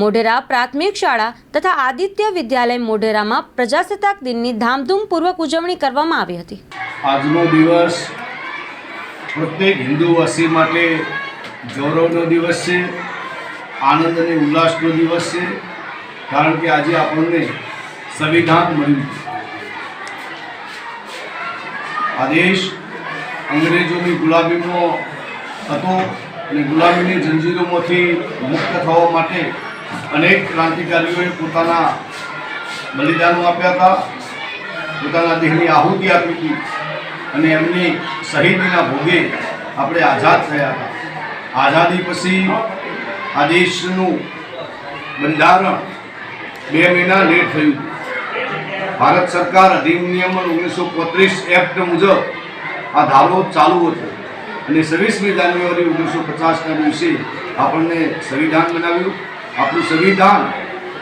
મોઢેરા પ્રાથમિક શાળા તથા આદિત્ય વિદ્યાલય મોઢેરામાં પ્રજાસત્તાક દિનની ધામધૂમપૂર્વક ઉજવણી કરવામાં આવી હતી. આજનો દિવસ પ્રત્યેક હિન્દુવાસી માટે ગૌરવનો દિવસ છે, આનંદ અને ઉલ્લાસનો દિવસ છે, કારણ કે આજે આપણને સંવિધાન મળ્યું આ દેશ અંગ્રેજોની ગુલામીમાં હતો અને ગુલામીની જંજીરોમાંથી મુક્ત થવા માટે અનેક ક્રાંતિકારીઓએ પોતાના બલિદાનો આપ્યા હતા, પોતાના દેહની આહુતિ આપી હતી અને એમની શહીદીના ભોગે આપણે આઝાદ થયા હતા. આઝાદી પછી આ દેશનું બંધારણ બે મહિના લેટ થયું. ભારત સરકાર અધિનિયમ ઓગણીસો પોત્રીસ એક્ટ મુજબ આ ધારો ચાલુ હતો અને છવ્વીસમી જાન્યુઆરી ઓગણીસો પચાસના દિવસે આપણને સંવિધાન બનાવ્યું. આપણું સંવિધાન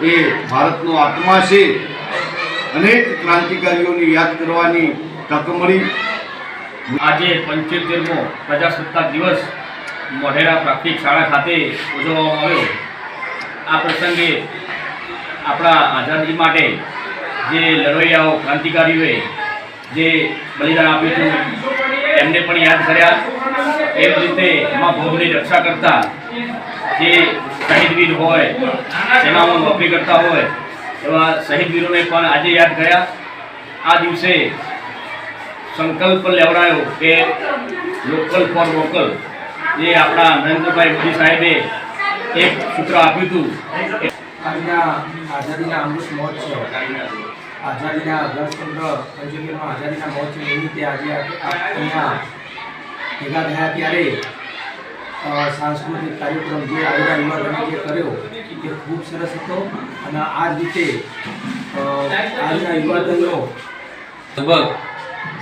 એ ભારતનો આત્મા છે. અનેક ક્રાંતિકારીઓને યાદ કરવાની તક મળી. આજે પંચોતેરમો પ્રજાસત્તાક દિવસ મોઢેરા પ્રાથમિક શાળા ખાતે ઉજવવામાં આવ્યો. આ પ્રસંગે આપણા આઝાદી માટે જે લડવૈયાઓ ક્રાંતિકારીઓએ જે બલિદાન આપ્યું હતું, એમને પણ યાદ કર્યા. એ જ રીતે એમાં ભોગની રક્ષા કરતા જે શહીદવીર હોય, સેનામાં નોકરી કરતા હોય, એવા શહીદવીરોને પણ આજે યાદ કર્યા. આ દિવસે સંકલ્પ લેવડાયો કે લોકલ ફોર વોકલ જે આપણા નરેન્દ્રભાઈ મોદી સાહેબે એક સૂત્ર આપ્યું હતું આજના આઝાદીના અમૃત મહોત્સવ. આઝાદીના અગસ્ટચંદ્ર પંચોતેરમાં આઝાદીના મહોત્સવ નિમિત્તે આજે અહીંયા ભેગા થયા ત્યારે સાંસ્કૃતિક કાર્યક્રમ જે આગળ યુવાધને જે કર્યો તે ખૂબ સરસ હતો. અને આ રીતે આજના યુવાધનનો લગભગ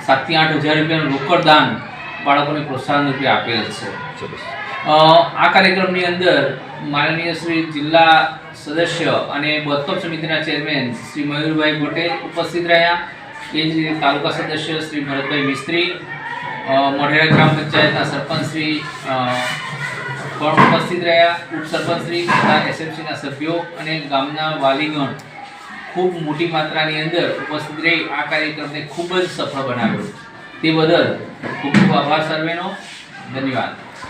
સાતથી આઠ હજાર રૂપિયાનું રોકડ દાન બાળકોને પ્રોત્સાહન રૂપે આપેલ છે. આ કાર્યક્રમની અંદર માનનીય શ્રી જિલ્લા સદસ્ય અને બોધકપ સમિતિના ચેરમેન શ્રી મયુરભાઈ પટેલ ઉપસ્થિત રહ્યા. એ જ તાલુકા સદસ્ય શ્રી ભરતભાઈ મિસ્ત્રી મોઢેરા ગ્રામ પંચાયતના સરપંચ શ્રી પણ ઉપસ્થિત રહ્યા? ઉપસરપંચશ્રી તથા એસએમસીના સભ્યો અને ગામના વાલીગણ ખૂબ મોટી માત્રાની અંદર ઉપસ્થિત રહી આ કાર્યક્રમને ખૂબ જ સફળ બનાવ્યો. તે બદલ ખૂબ ખૂબ આભાર સર્વેનો. ધન્યવાદ.